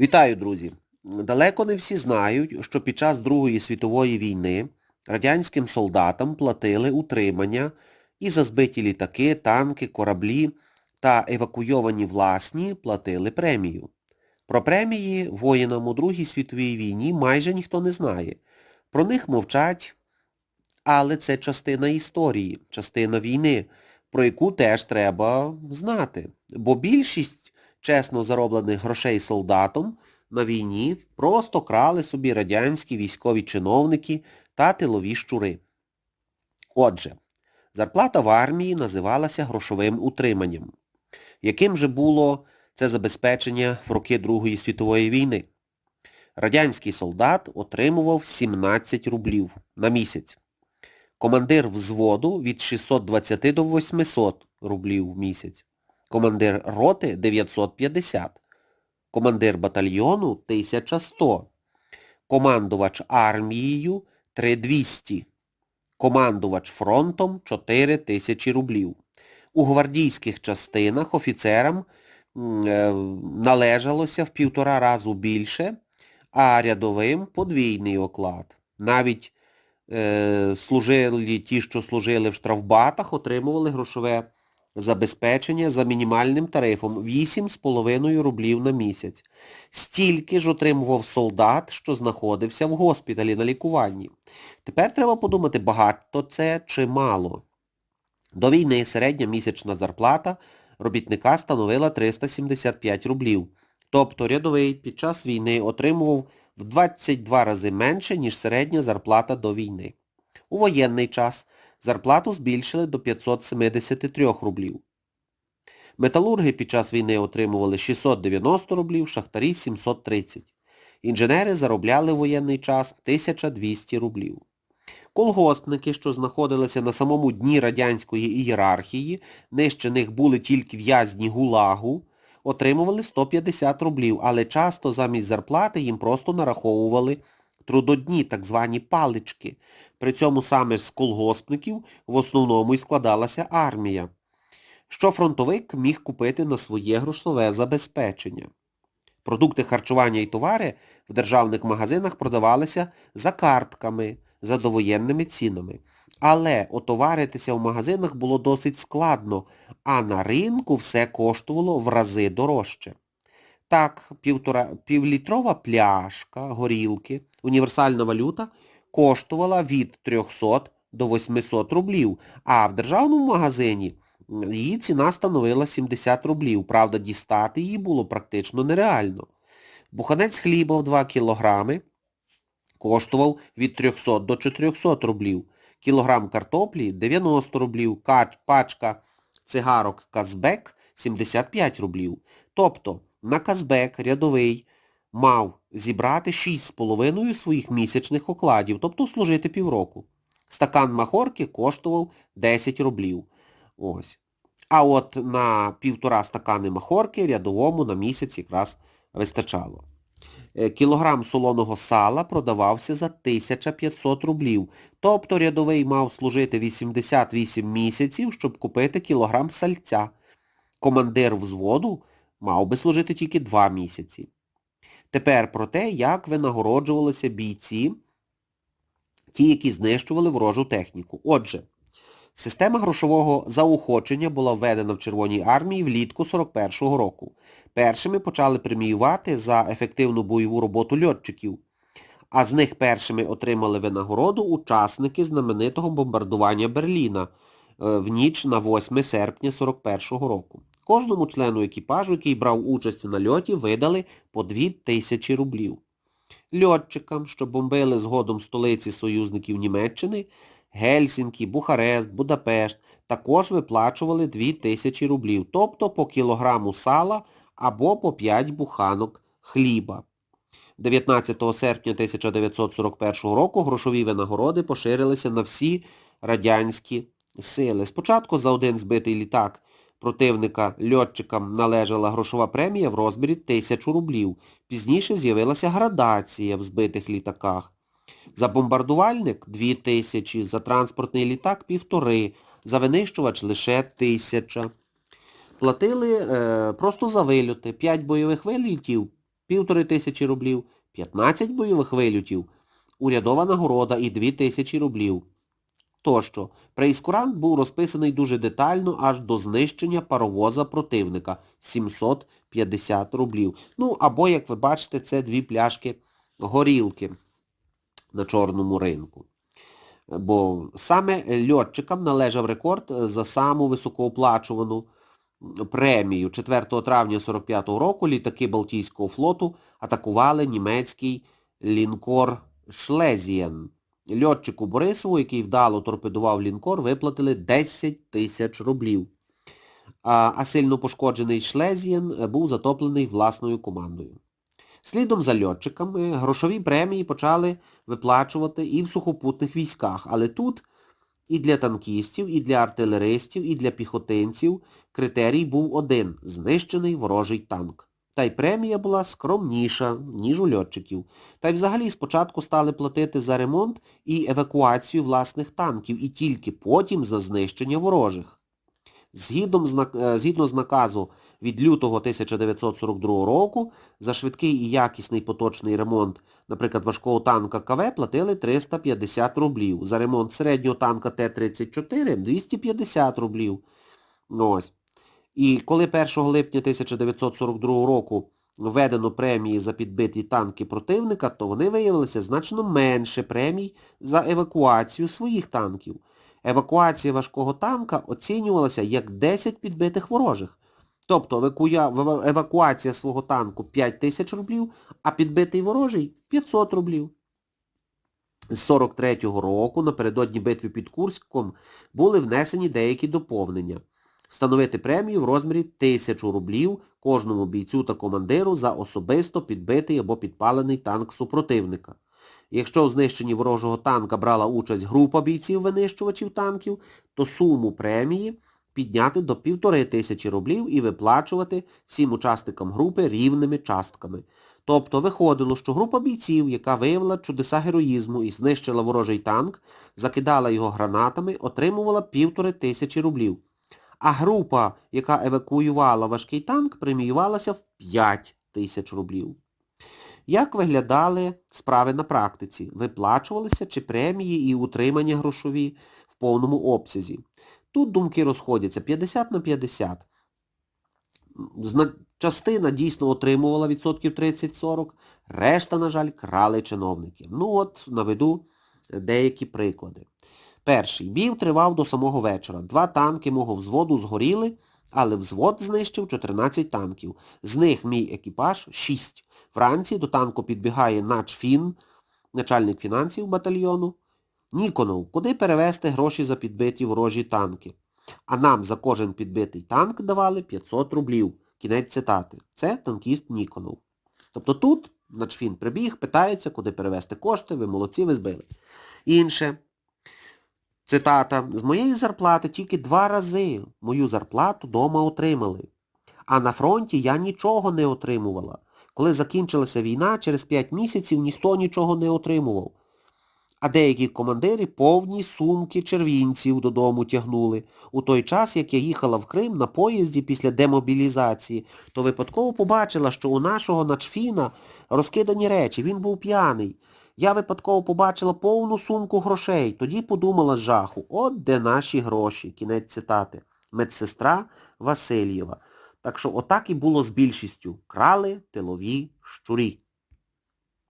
Вітаю, друзі! Далеко не всі знають, що під час Другої світової війни радянським солдатам платили утримання і за збиті літаки, танки, кораблі та евакуйовані власні платили премію. Про премії воїнам у Другій світовій війні майже ніхто не знає. Про них мовчать, але це частина історії, частина війни, про яку теж треба знати. Бо більшість чесно зароблених грошей солдатом на війні просто крали собі радянські військові чиновники та тилові щури. Отже, зарплата в армії називалася грошовим утриманням. Яким же було це забезпечення в роки Другої світової війни? Радянський солдат отримував 17 рублів на місяць. Командир взводу від 620 до 800 рублів в місяць. Командир роти 950. Командир батальйону 1100. Командувач армією 3200. Командувач фронтом 4000 рублів. У гвардійських частинах офіцерам е, належалося в півтора разу більше, а рядовим подвійний оклад. Навіть е, служили ті, що служили в штрафбатах, отримували грошове забезпечення за мінімальним тарифом 8,5 рублів на місяць. Стільки ж отримував солдат, що знаходився в госпіталі на лікуванні. Тепер треба подумати, багато це чи мало. До війни середня місячна зарплата робітника становила 375 рублів. Тобто рядовий під час війни отримував в 22 рази менше, ніж середня зарплата до війни. У воєнний час зарплату збільшили до 573 рублів. Металурги під час війни отримували 690 рублів, шахтарі 730. Інженери заробляли в воєнний час 1200 рублів. Колгоспники, що знаходилися на самому дні радянської ієрархії, нижче них були тільки в'язні ГУЛАГу, отримували 150 рублів, але часто замість зарплати їм просто нараховували трудодні, так звані палички. При цьому саме з колгоспників в основному і складалася армія, що фронтовик міг купити на своє грошове забезпечення. Продукти харчування і товари в державних магазинах продавалися за картками, за довоєнними цінами. Але отоваритися в магазинах було досить складно, а на ринку все коштувало в рази дорожче. Так, півтора, півлітрова пляшка горілки, універсальна валюта, коштувала від 300 до 800 рублів, а в державному магазині її ціна становила 70 рублів. Правда, дістати її було практично нереально. Буханець хліба в 2 кілограми коштував від 300 до 400 рублів. Кілограм картоплі 90 рублів, пачка цигарок Казбек 75 рублів. Тобто на Казбек рядовий мав зібрати 6,5 своїх місячних окладів, тобто служити півроку. Стакан махорки коштував 10 рублів. Ось. А от на півтора стакани махорки рядовому на місяць якраз вистачало. Е, Кілограм солоного сала продавався за 1500 рублів. Тобто рядовий мав служити 88 місяців, щоб купити кілограм сальця. Командир взводу мав би служити тільки 2 місяці. Тепер про те, як винагороджувалися бійці, ті, які знищували ворожу техніку. Отже, Система грошового заохочення була введена в Червоній армії влітку 41-го року. Першими почали преміювати за ефективну бойову роботу льотчиків, а з них першими отримали винагороду учасники знаменитого бомбардування Берліна е, в ніч на 8 серпня 41-го року. Кожному члену екіпажу, який брав участь у нальоті, видали по 2 тисячі рублів. Льотчикам, що бомбили згодом столиці союзників Німеччини, Гельсінкі, Бухарест, Будапешт також виплачували 2 тисячі рублів, тобто по кілограму сала або по 5 буханок хліба. 19 серпня 1941 року грошові винагороди поширилися на всі радянські сили. Спочатку за один збитий літак противника льотчикам належала грошова премія в розмірі 1000 рублів. Пізніше з'явилася градація в збитих літаках. За бомбардувальник 2 тисячі, за транспортний літак півтори, за винищувач лише тисяча. Платили е, просто за вильоти. 5 бойових вилітів півтори тисячі рублів, 15 бойових вильотів, урядова нагорода і 2 тисячі рублів. Тощо, прейскурант був розписаний дуже детально аж до знищення паровоза противника 750 рублів. Ну, або, як ви бачите, це дві пляшки горілки на чорному ринку. Бо саме льотчикам належав рекорд за саму високооплачувану премію. 4 травня 45-го року літаки Балтійського флоту атакували німецький лінкор Шлезієн. Льотчику Борисову, який вдало торпедував лінкор, виплатили 10 тисяч рублів. А, сильно пошкоджений Шлезієн був затоплений власною командою. Слідом за льотчиками грошові премії почали виплачувати і в сухопутних військах, але тут і для танкістів, і для артилеристів, і для піхотинців критерій був один – знищений ворожий танк. Та й премія була скромніша, ніж у льотчиків. Та й взагалі спочатку стали платити за ремонт і евакуацію власних танків, і тільки потім за знищення ворожих. Згідно з, е, згідно з наказу від лютого 1942 року за швидкий і якісний поточний ремонт, наприклад, важкого танка КВ платили 350 рублів. За ремонт середнього танка Т-34 250 рублів. Ось. І коли 1 липня 1942 року введено премії за підбиті танки противника, то вони виявилися значно менше премій за евакуацію своїх танків. Евакуація важкого танка оцінювалася як 10 підбитих ворожих. Тобто евакуація свого танку 5 тисяч рублів, а підбитий ворожий 500 рублів. З 43-го року напередодні битви під Курськом були внесені деякі доповнення. Встановити премію в розмірі 1000 рублів кожному бійцю та командиру за особисто підбитий або підпалений танк супротивника. Якщо у знищенні ворожого танка брала участь група бійців-винищувачів танків, то суму премії підняти до півтори тисячі рублів і виплачувати всім учасникам групи рівними частками. Тобто виходило, що група бійців, яка виявила чудеса героїзму і знищила ворожий танк, закидала його гранатами, отримувала півтори тисячі рублів. А група, яка евакуювала важкий танк, преміювалася в 5 тисяч рублів. Як виглядали справи на практиці? Виплачувалися чи премії і утримання грошові в повному обсязі? Тут думки розходяться 50 на 50. Зна- Частина дійсно отримувала відсотків 30-40, решта, на жаль, крали чиновники. Ну от наведу деякі приклади. Перший. Бій тривав до самого вечора. Два танки мого взводу згоріли, але взвод знищив 14 танків. З них мій екіпаж 6. Вранці до танку підбігає начфін, начальник фінансів батальйону. Ніконов, куди перевезти гроші за підбиті ворожі танки? А нам за кожен підбитий танк давали 500 рублів. Кінець цитати. Це танкіст Ніконов. Тобто тут начфін прибіг, питається, куди перевезти кошти, ви молодці, ви збили. Інше. Цитата. З моєї зарплати тільки два рази мою зарплату дома отримали. А на фронті я нічого не отримувала. Коли закінчилася війна, через 5 місяців ніхто нічого не отримував. А деякі командири повні сумки червінців додому тягнули. У той час, як я їхала в Крим на поїзді після демобілізації, то випадково побачила, що у нашого начфіна розкидані речі, він був п'яний. Я випадково побачила повну сумку грошей. Тоді подумала з жаху, от де наші гроші. Кінець цитати. Медсестра Васильєва. Так що отак і було з більшістю. Крали тилові щурі.